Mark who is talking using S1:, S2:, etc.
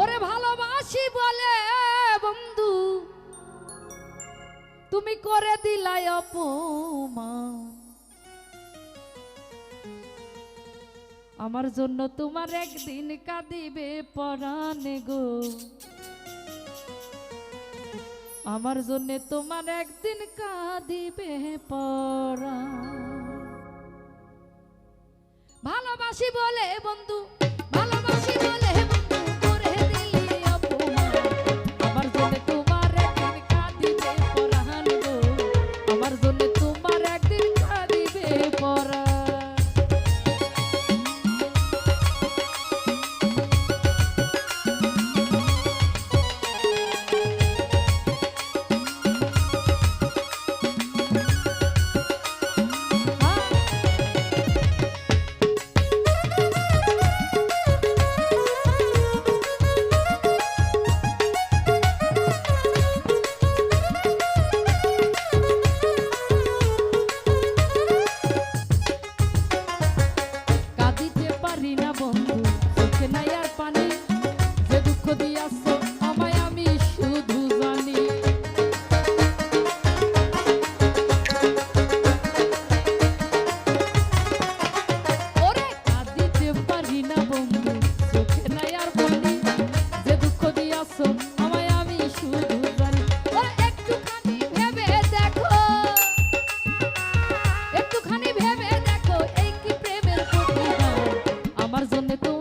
S1: ওরে ভালোবাসি বলে বন্ধু। তুমি করে দিলাই অপমান। আমার জন্য তোমার একদিন কাঁদিবে পরাণে গো। আমার জন্য তোমার একদিন কাঁদিবে পরা ভালোবাসি বলে বন্ধু। আমার জন্য তো